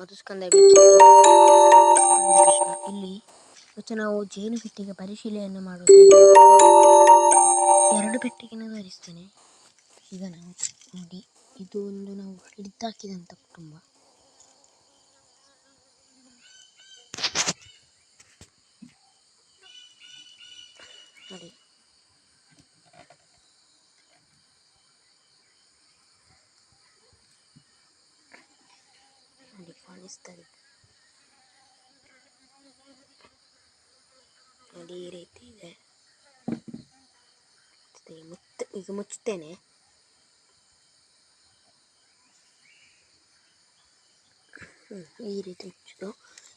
ಮಧುಸ್ಕಂದ ಇಲ್ಲಿ ಇವತ್ತು ನಾವು ಜೇನು ಪೆಟ್ಟಿಗೆ ಪರಿಶೀಲನೆ ಮಾಡುವುದು ಎರಡು ಪೆಟ್ಟಿಗೆನ ಧರಿಸ್ತೇನೆ ಈಗ ನಾವು ನೋಡಿ, ಇದು ಒಂದು ನಾವು ಹಿಡಿದಾಕಿದಂಥ ಕುಟುಂಬ. ನೋಡಿ ನೋಡಿ ಕಾಣಿಸ್ತದೆ ನೋಡಿ ಈ ರೀತಿ ಇದೆ. ಮುಚ್ಚ, ಈಗ ಮುಚ್ಚುತ್ತೇನೆ. ಈ ರೀತಿ ಮುಚ್ಚುದು.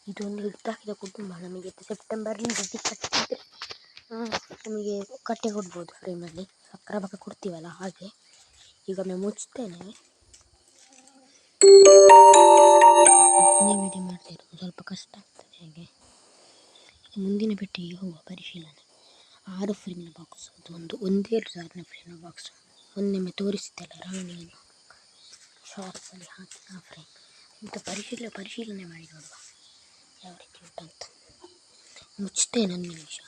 ಇದೊಂದು ಹಿಡಿದಾಕಿದ ಕುಟುಂಬ ನಮಗೆ ಸೆಪ್ಟೆಂಬರ್ಲಿ ಬಡ್ಡಿ ಕಟ್ಟಿದ್ರೆ ನಮಗೆ ಕಟ್ಟೆ ಕೊಡ್ಬೋದು ಫ್ರೇಮಲ್ಲಿ ಸಕ್ಕರೆ ಬಗ್ಗೆ ಕೊಡ್ತೀವಲ್ಲ ಹಾಗೆ. ಈಗ ನಾನು ಮುಚ್ತೇನೆ ವಿಡಿಯೋ ಮಾಡ್ತಾ ಇರೋದು ಸ್ವಲ್ಪ ಕಷ್ಟ ಆಗ್ತದೆ ಹಾಗೆ. ಮುಂದಿನ ಪೆಟ್ಟಿಗೆ ಹೋಗುವ ಪರಿಶೀಲನೆ. ಆರು ಫ್ರೇಮ್ನ ಬಾಕ್ಸ್ ಅದು ಒಂದು ಒಂದೆರಡು ಸಾವಿರ ಫ್ರೇಮ್ನ ಬಾಕ್ಸ್ ಒಂದೊಮ್ಮೆ ತೋರಿಸಿದ್ದಲ್ಲ ರಾಣಿಯನ್ನು ಶಾರ್ಟ್ಸಲ್ಲಿ ಹಾಕಿ ಆ ಫ್ರೇಮ್ ಅಂತ ಪರಿಶೀಲನೆ ಪರಿಶೀಲನೆ ಮಾಡಿ ನೋಡುವ. ಯಾವ ರೀತಿ ಉಂಟಂತ ಮುಚ್ಚುತ್ತೆ ನನ್ನ ನಿಮಿಷ.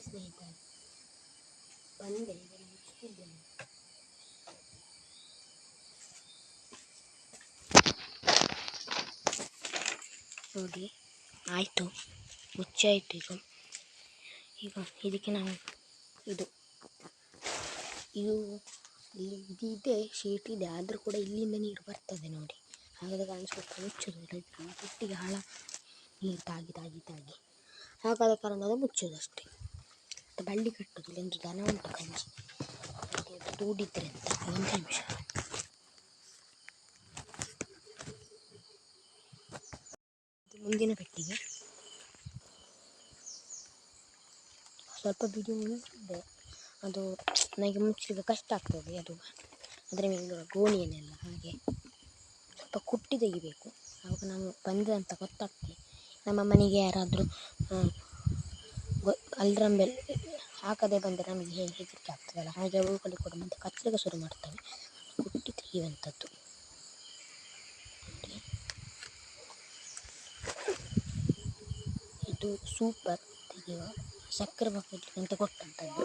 ಸ್ನೇಹಿತರೆ ಬಂದೆ ನೋಡಿ ಆಯಿತು ಮುಚ್ಚಾಯಿತು ಈಗ. ಈಗ ಇದಕ್ಕೆ ನಾವು ಇದು. ಇದು ಇಲ್ಲಿ ಇದಿದೆ ಇದೆ ಶೀಟ್ ಇದೆ, ಆದರೂ ಕೂಡ ಇಲ್ಲಿಂದ ನೀರು ಬರ್ತದೆ ನೋಡಿ. ಹಾಗಾದ ಕಾರಣ ಮುಚ್ಚೋದು ಇಲ್ಲದಿದ್ರೆ ನಮ್ಮ ಹಾಳ ನೀರು ತಾಗಿ ತಾಗಿ ತಾಗಿ. ಹಾಗಾದ ಕಾರಣ ಅದು ಮುಚ್ಚೋದು ಅಷ್ಟೇ. ಮತ್ತು ಬಳ್ಳಿ ಕಟ್ಟೋದಿಲ್ಲ ಒಂದು ದನ ಉಂಟು ಕಂಜಿ ತೂಡಿದ್ರೆ ಅಂತ ಒಂದು ನಿಮಿಷ. ಮುಂದಿನ ಪೆಟ್ಟಿಗೆ. ಸ್ವಲ್ಪ ಬಿಡಿ ಮುಂಚೆ ಅದು ನನಗೆ ಮುಚ್ಚಲಿಕ್ಕೆ ಕಷ್ಟ ಆಗ್ತದೆ ಅದು. ಅದರ ಮೇಲೆ ಗೋಣಿಯನ್ನೆಲ್ಲ ಹಾಗೆ ಸ್ವಲ್ಪ ಕುಟ್ಟಿ ತೆಗಿಬೇಕು. ಆವಾಗ ನಾವು ಅಂತ ಗೊತ್ತಾಗ್ತದೆ. ನಮ್ಮ ಮನೆಗೆ ಯಾರಾದರೂ ಅಲ್ರಂಬೆಲ್ ಹಾಕದೆ ಬಂದರೆ ನಮಗೆ ಹೇಗೆ ಹೆದರಿಕೆ ಆಗ್ತದಲ್ಲ? ಹಾಗೆ ಅವುಗಳು ಕೂಡ ಮತ್ತೆ ಕಚ್ಚಲಿಕ್ಕೆ ಶುರು ಮಾಡ್ತವೆ. ಕುಟ್ಟಿ ತೆಗೆಯುವಂಥದ್ದು. ಇದು ಸೂಪರ್ ತೆಗೆಯುವ ಸಕ್ಕರೆ ಬಕೆಟ್ ಅಂತ ಕೊಟ್ಟಂಥದ್ದು.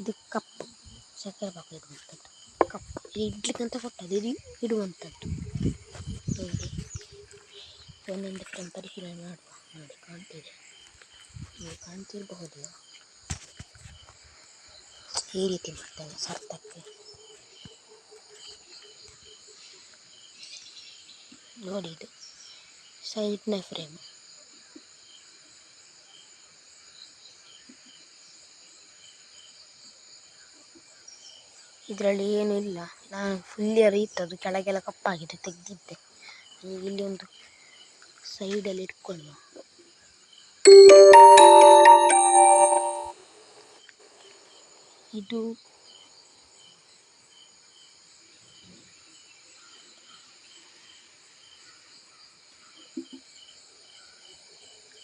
ಇದು ಕಪ್ಪು ಸಕ್ಕರೆ ಪಾಕ ಇಡುವಂಥದ್ದು ಕಪ್ಪು ಇದು ಇಡ್ಲಿಕ್ಕಂತ ಕೊಟ್ಟದ್ದು. ಇದು ಇಡುವಂಥದ್ದು. ನೋಡಿ, ಒಂದೊಂದು ಪರಿಶೀಲನೆ ಮಾಡುವ ನೋಡಿ ಕಾಣ್ತಿದೆ ನೀವು ಕಾಣ್ತಿರಬಹುದು. ಈ ರೀತಿ ಮಾಡ್ತೇವೆ ಸರ್ತಕ್ಕೆ ನೋಡಿ ಇದು ಸೈಡ್ನ ಫ್ರೇಮ್. ಇದರಲ್ಲಿ ಏನೂ ಇಲ್ಲ ನಾನು ಫುಲ್ಲಿ ಅದು ಕೆಳಗೆಲ್ಲ ಕಪ್ಪಾಗಿದೆ, ತೆಗೆದಿದ್ದೆ. ಇಲ್ಲಿ ಒಂದು ಸೈಡಲ್ಲಿ ಇಟ್ಕೊಳ್ಳುವ ಇದು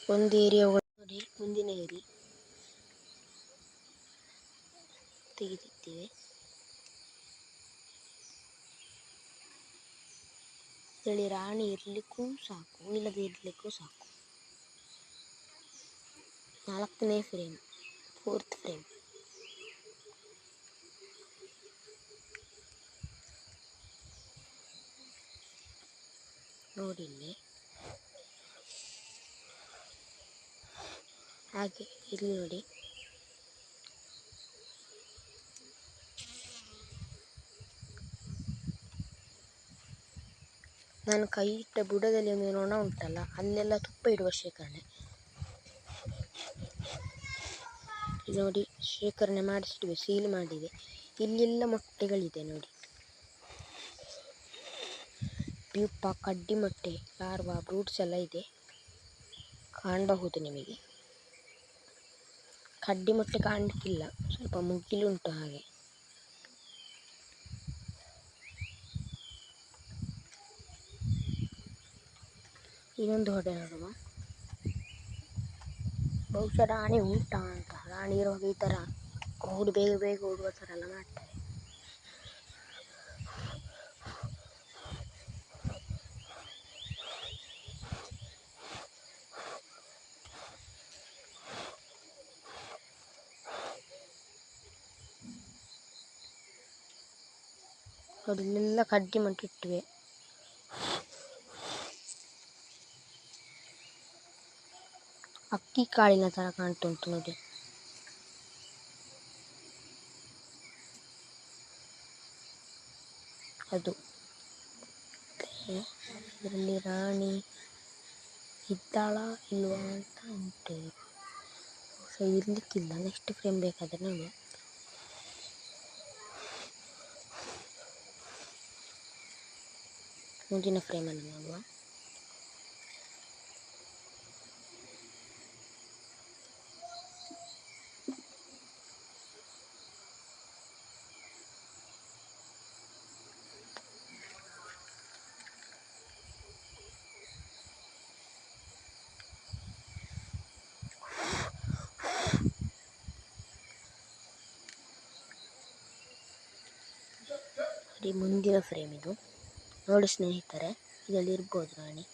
ಒಂದು ಏರಿಯಾ ನೋಡಿ ಮುಂದಿನ ಏರಿ ತೆಗೆದಿದ್ದೇವೆ ಇದರಲ್ಲಿ ರಾಣಿ ಇರಲಿಕ್ಕೂ ಸಾಕು ಇಲ್ಲದೆ ಇರಲಿಕ್ಕೂ ಸಾಕು. ನಾಲ್ಕನೇ ಫ್ರೇಮ್, ಫೋರ್ತ್ ಫ್ರೇಮ್. ನೋಡಿ ಇಲ್ಲಿ. ಹಾಗೆ ಇಲ್ಲಿ ನೋಡಿ. ನಾನು ಕೈ ಇಟ್ಟ ಬುಡದಲ್ಲಿ ಒಂದು ನೊಣ ಉಂಟಲ್ಲ, ಅಲ್ಲೆಲ್ಲ ತುಪ್ಪ ಇಡುವ ಶೇಖರಣೆ ಇಲ್ಲಿ ನೋಡಿ, ಶೇಖರಣೆ ಮಾಡಿಸಿಡುವೆ ಸೀಲ್ ಮಾಡಿದೆ. ಇಲ್ಲೆಲ್ಲ ಮೊಟ್ಟೆಗಳಿದೆ ನೋಡಿ. ಪ್ಯೂಪ ಕಡ್ಡಿ ಮೊಟ್ಟೆ, ಲಾರ್ವಾ ಬ್ರೂಟ್ಸ್ ಎಲ್ಲ ಇದೆ. ಕಾಣಬಹುದು ನಿಮಗೆ. ಕಡ್ಡಿ ಮೊಟ್ಟೆ ಕಾಣಲಿಕ್ಕಿಲ್ಲ, ಸ್ವಲ್ಪ ಮುಗಿಲುಂಟು ಹಾಗೆ. ಇನ್ನೊಂದು ಹೊಡೆ ನೋಡುವ. ಬಹುಶಃ ರಾಣಿ ಉಂಟಾ ಅಂತ. ರಾಣಿ ಇರುವಾಗ ಈ ಥರ ಓಡಿ, ಬೇಗ ಬೇಗ ಓಡುವ ಥರ ಎಲ್ಲ ಮಾಡ್ತಾರೆ. ನೋಡಿ ಇಲ್ಲೆಲ್ಲ ಕಡ್ಡಿ ಮಟ್ಟಿಟ್ಟಿವೆ ಅಕ್ಕಿ ಕಾಳಿನ ಥರ ಕಾಣ್ತಾ ಉಂಟು ನೋಡಿ. ಅದು. ಇದರಲ್ಲಿ ರಾಣಿ, ಇದ್ದಾಳ ಇಲ್ವಾ ಅಂತ ಉಂಟು. ಸೊ ಇರ್ಲಿಕ್ಕಿಲ್ಲ ನೆಕ್ಸ್ಟ್ ಫ್ರೇಮ್ ಬೇಕಾದರೆ ನಾನು ಮುಂದಿನ ಫ್ರೇಮನ್ನು ನೋಡುವ. ನೋಡಿ, ಮುಂದಿನ ಫ್ರೇಮ್ ಇದು. ನೋಡಿ ಸ್ನೇಹಿತರೆ, ಇದರಲ್ಲಿ ಇರ್ಬೋದು ರಾಣಿ.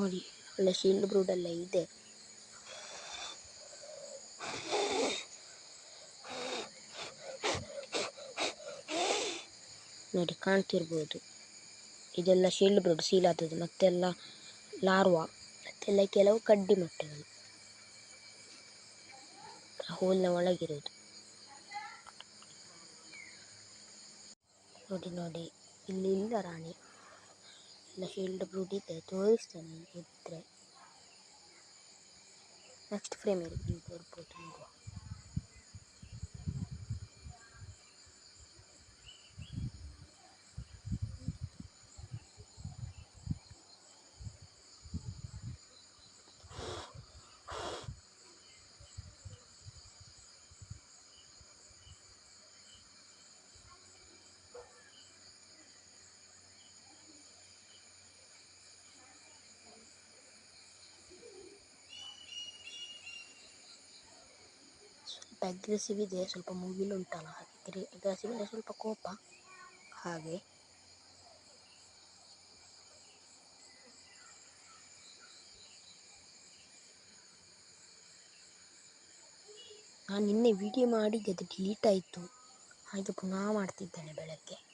ನೋಡಿ, ಒಳ್ಳೆ ಶೀಲ್ಡ್ ಬ್ರೂಡ್ ಎಲ್ಲ ಇದೆ. ನೋಡಿ, ಕಾಣ್ತಿರ್ಬೋದು. ಇದೆಲ್ಲ ಶೀಲ್ಡ್ ಬ್ರೋಡ್ ಸೀಲ್ ಆದದ್ದು ಮತ್ತೆಲ್ಲ ಲಾರ್ವಾ, ಮತ್ತೆಲ್ಲ ಕೆಲವು ಕಡ್ಡಿ ಮೊಟ್ಟೆಗಳು. ಹೋಲ್ನ ಒಳಗಿರೋದು. ನೋಡಿ ನೋಡಿ, ಇಲ್ಲಿ ಇಲ್ಲ ರಾಣಿ. ಎಲ್ಲ ಶೀಲ್ಡ್ ಬ್ರೂಡ್ ಇದೆ ತೋರಿಸ್ತೇನೆ ಇದ್ದರೆ ನೆಕ್ಸ್ಟ್ ಫ್ರೇಮ್ ಇರ್ಬೋದು ನೋಡುವ ಸ್ವಲ್ಪ ಅಗ್ರೆಸಿವ್ ಇದೆ, ಸ್ವಲ್ಪ ಮೂವಿಲಿ ಉಂಟಲ್ಲ ಹಾಗೆ ಅಗ್ರೆಸಿವ್ ಇದೆ ಸ್ವಲ್ಪ ಕೋಪ. ಹಾಗೆ. ನಾನು ನಿನ್ನೆ ವಿಡಿಯೋ ಮಾಡಿದ್ದೆ, ಅದು ಡಿಲೀಟ್ ಆಯಿತು. ಹಾಗೆ ಪುನಃ ಮಾಡ್ತಿದ್ದೇನೆ ಬೆಳಗ್ಗೆ.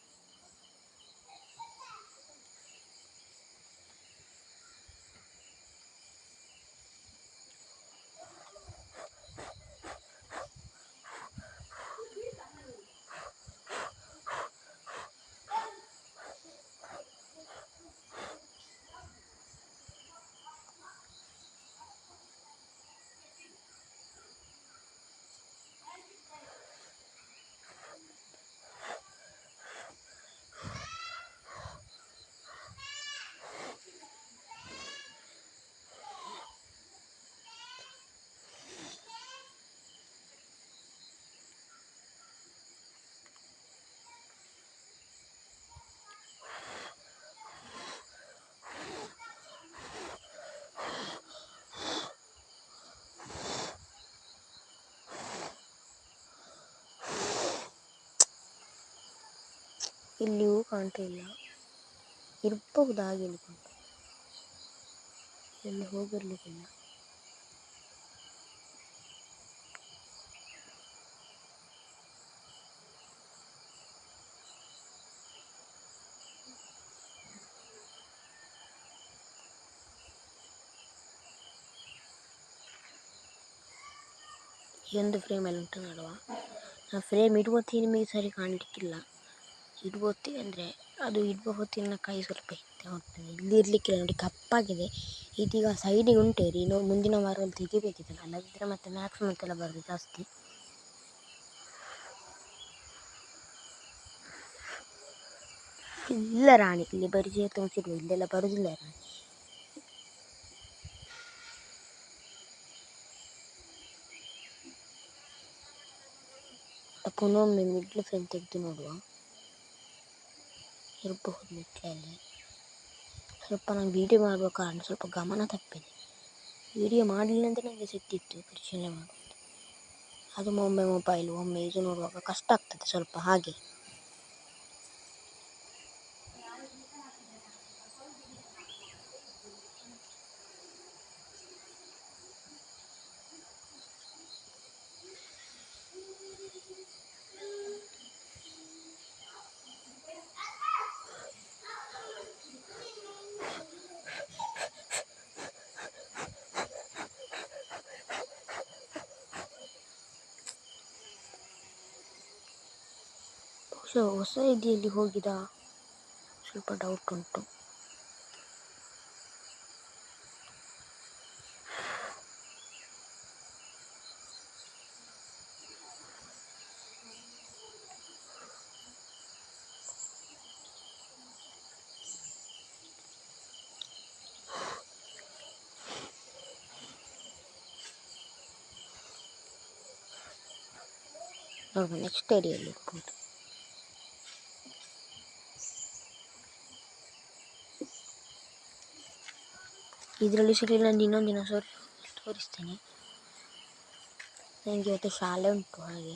ಇಲ್ಲಿಯೂ ಕಾಣ್ತಾ ಇಲ್ಲ. ಇರಬಹುದು ಹಾಗೆ ಅನ್ಕೊಂಡು ಎಲ್ಲಿ ಹೋಗಿರ್ಲಿಕ್ಕಿಲ್ಲ ಈ ಒಂದು ಫ್ರೇಮಲ್ಲಿ ಉಂಟು ನೋಡುವ. ಆ ಫ್ರೇಮ್ ಇಡುವ ಹೊತ್ತಿಗೆ ನಿಮಗೆ ಸರಿ ಕಾಣಲಿಕ್ಕಿಲ್ಲ. ಹೊತ್ತಿಗೆ ಅಂದರೆ ಅದು ಇಡುವ ಹೊತ್ತಿನ ಕೈ ಸ್ವಲ್ಪ ಹಿಂದೆ ಹೋಗ್ತದೆ. ಇಲ್ಲಿ ಇರಲಿಕ್ಕಿಲ್ಲ ನೋಡಿ, ಕಪ್ಪಾಗಿದೆ. ಇದೀಗ ಸೈಡಿಗೆ ಉಂಟೇರಿ ಇನ್ನು ಮುಂದಿನ ವಾರದಲ್ಲಿ ತೆಗಿಬೇಕಿದೆ. ಅಲ್ಲದಿದ್ದರೆ ಮತ್ತೆ ಮ್ಯಾಕ್ಸ್ ಮತ್ತೆಲ್ಲ ಬರೋದು ಜಾಸ್ತಿ. ಇಲ್ಲ ರಾಣಿ, ಇಲ್ಲಿ ಬರೀ ತುಂಬಿಸಿದ್ವಿ ಇಲ್ಲೆಲ್ಲ ಬರೋದಿಲ್ಲ ರಾಣಿ. ಪುನೊಮ್ಮೆ ಮಿಡ್ಲ್ ಫ್ರೆಂಡ್ ತೆಗೆದು ನೋಡುವ. ಇರಬಹುದು ಮಿಡ್ಲಲ್ಲಿ ಸ್ವಲ್ಪ ನಾನು ವೀಡಿಯೋ ಮಾಡುವ ಕಾರಣ ಸ್ವಲ್ಪ ಗಮನ ತಪ್ಪಿದೆ. ವೀಡಿಯೋ ಮಾಡಲಿಲ್ಲ ಅಂತ ನನಗೆ ಸಿಟ್ಟಿತ್ತು ಪರಿಶೀಲನೆ ಮಾಡುವುದು. ಅದು ಒಮ್ಮೆ ಮೊಬೈಲ್ ಒಮ್ಮೆ ಇದು ನೋಡುವಾಗ ಕಷ್ಟ ಆಗ್ತದೆ ಸ್ವಲ್ಪ ಹಾಗೆ. ಬಹುಶಃ ಹೊಸ ಇದೆಯಲ್ಲಿ ಹೋಗಿದ ಸ್ವಲ್ಪ ಡೌಟ್ ಉಂಟು ನೋಡುವ ನೆಕ್ಸ್ಟ್ ಏರಿಯಲ್ಲಿ ಇರ್ಬೋದು ಇದರಲ್ಲಿ ಸಿಗಲಿಲ್ಲ ನಾನು ಇನ್ನೊಂದು ದಿನ ಸರ್ ತೋರಿಸ್ತೇನೆ. ನನಗೆ ಇವತ್ತು ಶಾಲೆ ಉಂಟು, ಹಾಗೆ.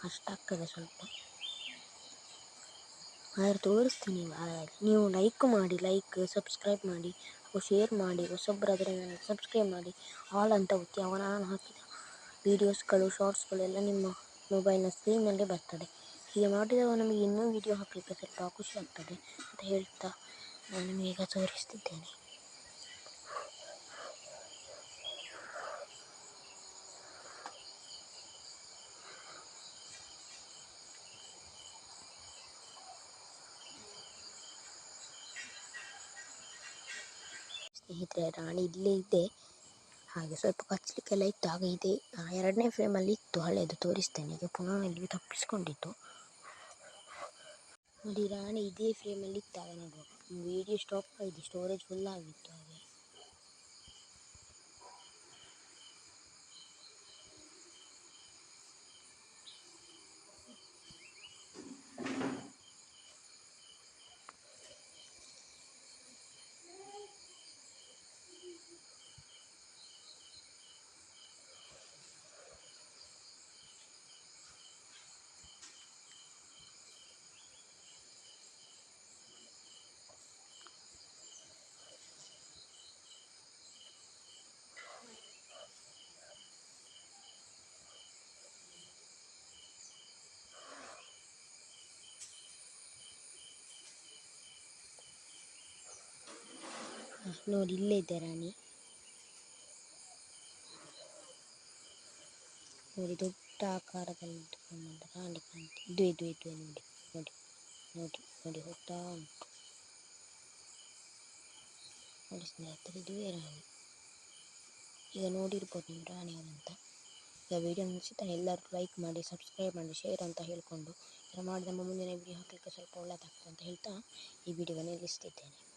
ಕಷ್ಟ ಆಗ್ತದೆ ಸ್ವಲ್ಪ. ಆದರೆ ತೋರಿಸ್ತೀನಿ ನೀವು ಲೈಕ್ ಮಾಡಿ ಲೈಕ್ ಸಬ್ಸ್ಕ್ರೈಬ್ ಮಾಡಿ, ಹಾಗೂ ಶೇರ್ ಮಾಡಿ ಹೊಸೊಬ್ಬರಾದರೆ ನನಗೆ ಸಬ್ಸ್ಕ್ರೈಬ್ ಮಾಡಿ ಆಲ್ ಅಂತ ಒತ್ತಿ, ಅವ ನಾನು ಹಾಕಿದ ವೀಡಿಯೋಸ್ಗಳು ಶಾರ್ಟ್ಸ್ಗಳೆಲ್ಲ ನಿಮ್ಮ ಮೊಬೈಲ್ನ ಸ್ಕ್ರೀನಲ್ಲೇ ಬರ್ತದೆ. ಹೀಗೆ ಮಾಡಿದಾಗ ನಮಗೆ ಇನ್ನೂ ವೀಡಿಯೋ ಹಾಕಲಿಕ್ಕೆ ಸ್ವಲ್ಪ ಖುಷಿ ಆಗ್ತದೆ ಅಂತ ಹೇಳ್ತಾ, ನಾನು ನಿಮಗೆ ಈಗ ತೋರಿಸ್ತಿದ್ದೇನೆ. ಸ್ನೇಹಿತರೆ, ರಾಣಿ ಇಲ್ಲೇ ಇದೆ. ಹಾಗೆ ಸ್ವಲ್ಪ ಕಚ್ಚಲಿಕ್ಕೆಲ್ಲ ಇತ್ತು, ಹಾಗೆ ಇದೆ. ಎರಡನೇ ಫ್ರೇಮಲ್ಲಿ ಇತ್ತು ಹಳೆಯದು ತೋರಿಸ್ತೇನೆ. ಈಗ ಪುನಃ ಇಲ್ಲಿ ತಪ್ಪಿಸ್ಕೊಂಡಿತ್ತು. ನೋಡಿ, ರಾಣಿ ಇದೇ ಫ್ರೇಮಲ್ಲಿ ಇತ್ತು ಆಗ ನೋಡುವ ವಿಡಿಯೋ ಸ್ಟಾಪ್ ಆಗಿದೆ ಸ್ಟೋರೇಜ್ ಫುಲ್ ಆಗಿತ್ತು. ನೋಡಿ, ಇಲ್ಲೇ ಇದೆ ರಾಣಿ. ನೋಡಿ, ದೊಡ್ಡ ಆಕಾರದಲ್ಲಿ ರಾಣಿ ಕಾಣ್ತೆ ಇದು ಇದು ಇದು ನೋಡಿ ನೋಡಿ ನೋಡಿ ನೋಡಿ, ಹೋಗ್ತಾ ಉಂಟು. ನೋಡಿ ಸ್ನೇಹಿತರೆ, ಇದುವೇ ರಾಣಿ. ಈಗ ನೋಡಿರ್ಬೋದು ನೀವು ರಾಣಿ ಅವರಂತ. ಈಗ ವಿಡಿಯೋ ಮುಗಿಸಿದ ಎಲ್ಲರೂ ಲೈಕ್ ಮಾಡಿ ಸಬ್ಸ್ಕ್ರೈಬ್ ಮಾಡಿ ಶೇರ್ ಅಂತ ಹೇಳಿಕೊಂಡು ಮಾಡಿದ ಮುಂದಿನ ವಿಡಿಯೋ ಹಾಕಲಿಕ್ಕೆ ಸ್ವಲ್ಪ ಒಳ್ಳೆಯದಾಗ್ತದೆ ಅಂತ ಹೇಳ್ತಾ ಈ ವಿಡಿಯೋವನ್ನು ನಿಲ್ಲಿಸ್ತಿದ್ದೇನೆ.